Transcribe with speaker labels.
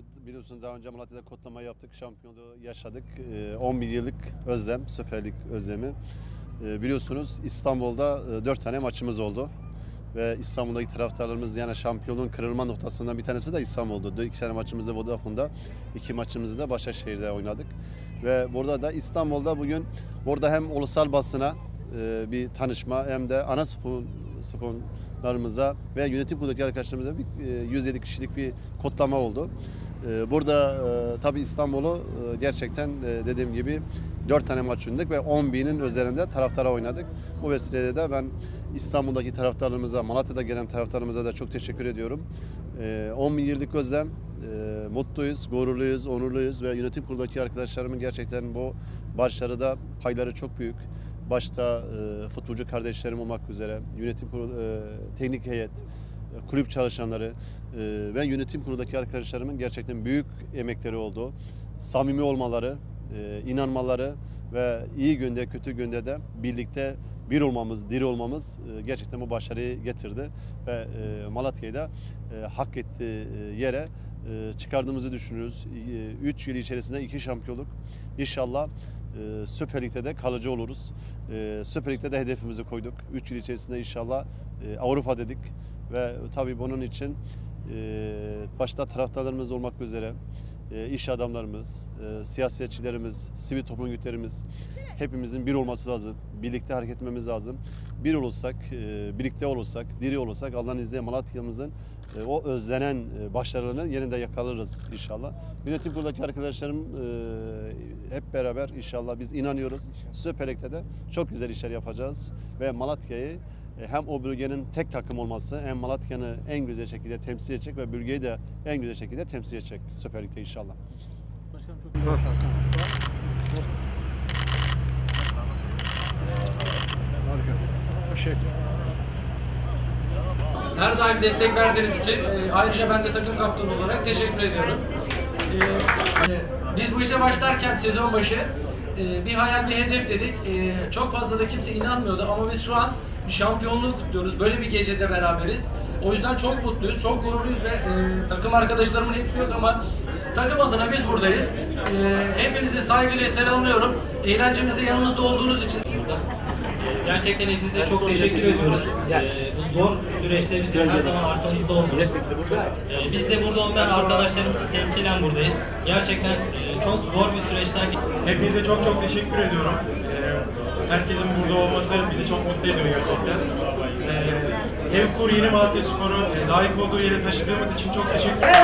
Speaker 1: E, biliyorsunuz daha önce Malatya'da kodlama yaptık, şampiyonluğu yaşadık. E, 11 yıllık özlem, Süper özlemi. E, biliyorsunuz İstanbul'da e, 4 tane maçımız oldu. Ve İstanbul'daki taraftarlarımız yani şampiyonluğun kırılma noktasından bir tanesi de İstanbul'du. İki tane maçımızda Vodafone'da, iki maçımızı da Başakşehir'de oynadık. Ve burada da İstanbul'da bugün burada hem ulusal basına e, bir tanışma hem de ana spor, sponsorlarımıza ve yönetim kurulundaki arkadaşlarımıza bir e, 107 kişilik bir kodlama oldu. E, Burada e, tabii İstanbul'u e, gerçekten e, dediğim gibi 4 tane maç oynadık ve 10 binin üzerinde taraftara oynadık. Bu vesilede de ben İstanbul'daki taraftarlarımıza, Malatya'da gelen taraftarlarımıza da çok teşekkür ediyorum. E, 10 bin yıllık özlem, e, mutluyuz, gururluyuz, onurluyuz ve yönetim kurulundaki arkadaşlarımın gerçekten bu başarıda payları çok büyük. Başta e, futbolcu kardeşlerim olmak üzere, yönetim kurulu, e, teknik heyet, e, kulüp çalışanları e, ve yönetim kurulundaki arkadaşlarımın gerçekten büyük emekleri oldu. Samimi olmaları, e, inanmaları ve iyi günde kötü günde de birlikte bir olmamız, diri olmamız e, gerçekten bu başarıyı getirdi ve e, Malatya'yı da e, hak ettiği yere çıkardığımızı düşünüyoruz. 3 yıl içerisinde iki şampiyonluk. İnşallah Süper Lig'de de kalıcı oluruz. Süper Lig'de de hedefimizi koyduk. 3 yıl içerisinde inşallah Avrupa dedik ve tabii bunun için başta taraftarlarımız olmak üzere e, iş adamlarımız, e, siyasetçilerimiz, sivil toplum örgütlerimiz hepimizin bir olması lazım. Birlikte hareket etmemiz lazım. Bir olursak, e, birlikte olursak, diri olursak Allah'ın izniyle Malatya'mızın e, o özlenen e, başarılarını yeniden yakalarız inşallah. Yönetim kurulundaki arkadaşlarım hep beraber inşallah biz inanıyoruz. Süper Lig'de de çok güzel işler yapacağız ve Malatya'yı hem o bölgenin tek takım olması hem Malatya'nı en güzel şekilde temsil edecek ve bölgeyi de en güzel şekilde temsil edecek Süper Lig'de inşallah.
Speaker 2: Başkanım çok güzel.
Speaker 3: Her daim destek verdiğiniz için e, ayrıca ben de takım kaptanı olarak teşekkür ediyorum. E, biz bu işe başlarken sezon başı e, bir hayal bir hedef dedik. E, çok fazla da kimse inanmıyordu ama biz şu an bir şampiyonluğu kutluyoruz. Böyle bir gecede beraberiz. O yüzden çok mutluyuz, çok gururluyuz ve e, takım arkadaşlarımın hepsi yok ama takım adına biz buradayız. E, hepinizi saygıyla selamlıyorum. Eğlencemizde yanımızda olduğunuz için
Speaker 4: Gerçekten hepinize çok teşekkür ediyoruz. Ee, bu zor süreçte bizim her zaman arkamızda oldunuz. Ee, biz de burada olmayan arkadaşlarımızı temsilen buradayız. Gerçekten e, çok zor bir süreçten
Speaker 5: Hepinize çok çok teşekkür ediyorum. Ee, herkesin burada olması bizi çok mutlu ediyor gerçekten. Ee, Evkur Yeni Malatya Sporu e, layık olduğu yere taşıdığımız için çok teşekkür ederim.